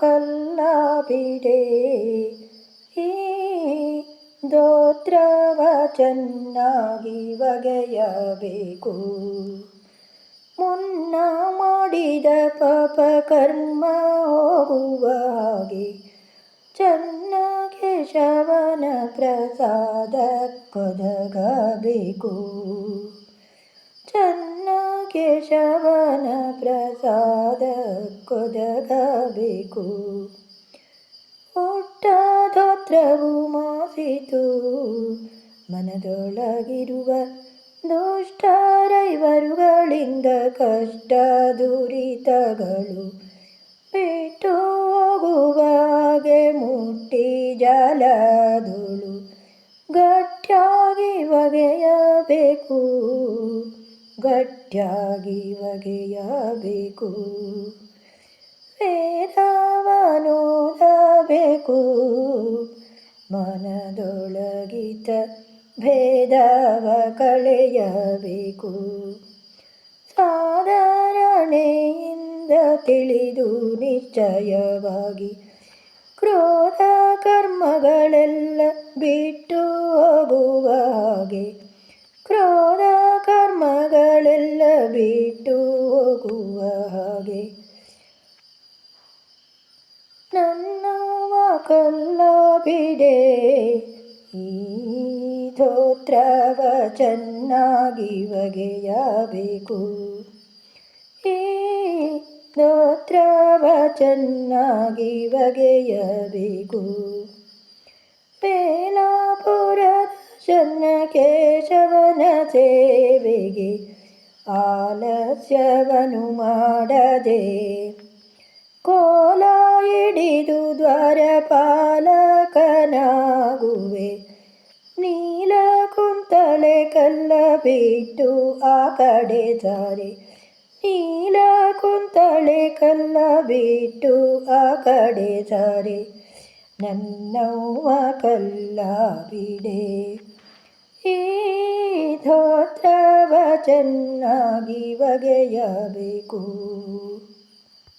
ಕಲ್ಲ ಬಿಡೆ. ಈ ದೋತ್ರವ ಚೆನ್ನಾಗಿ ಬಗೆಯಬೇಕು ಮುನ್ನ ಮಾಡಿದ ಪಾಪ ಕರ್ಮ ಹೋಗುವ ಹಾಗೆ ಚೆನ್ನಾಗಿ ಶವನ ಪ್ರಸಾದ ಕೊದಗಬೇಕು ಕೇಶವನ ಶವನ ಪ್ರಸಾದ ಕೊದಗಬೇಕು ಧೋತ್ರವು ಮಾಸಿತು, ಮನದೊಳಗಿರುವ ದುಷ್ಟರೈವರುಗಳಿಂದ ಕಷ್ಟ ದುರಿತಗಳು ಬಿಟ್ಟು ಹೋಗುವಾಗೆ ಮುಟ್ಟಿ ಜಲದುಳು ಗಟ್ಟಿಯಾಗಿ ಒಗೆಯಬೇಕು. ಗಟ್ಟಿಯಾಗಿ ಬಗೆಯಬೇಕು ವೇದವನೋದಬೇಕು ಮನದೊಳಗಿತ ಭೇದವ ಕಳೆಯಬೇಕು. ಸಾಧಾರಣೆಯಿಂದ ತಿಳಿದು ನಿಶ್ಚಯವಾಗಿ ಕ್ರೋಧ ಕರ್ಮಗಳೆಲ್ಲ ಬಿಟ್ಟು ಹೋಗುವ ಹಾಗೆ ಕ್ರೋಧ ಕರ್ಮಗಳೆಲ್ಲ ಬಿಟ್ಟು ಹೋಗುವ ಹಾಗೆ ನನ್ನವ ಕಲ್ಲ ಬಿಡೆ ಈ ಧೋತ್ರವ ಚೆನ್ನಾಗಿ ಒಗೆಯಬೇಕು ಈ ಧೋತ್ರವ ಚೆನ್ನಾಗಿ ಒಗೆಯಬೇಕು ಬೇಲಾಪುರದ ಚನ್ನ ಕೇಶವನ ಸೇವೆಗೆ ಆಲಸ್ಯವನು ಮಾಡದೆ ಕೋಲ ಹಿಡಿದು ದ್ವಾರಪಾಲಕನಾಗುವೆ. ನೀಲ ಕುಂತಳೆ ಕಲ್ಲ ಬಿಟ್ಟು ಆ ಕಡೆ ದಾರೆ ನೀಲ ಕುಂತಳೆ ಕಲ್ಲ ಬಿಟ್ಟು ಆ ಕಡೆ ಸಾರಿ ನನ್ನವ್ವ ಕಲ್ಲ ಬಿಡೆ ಈ ಧೋತ್ರವ ಚೆನ್ನಾಗಿ ಒಗೆಯಬೇಕು.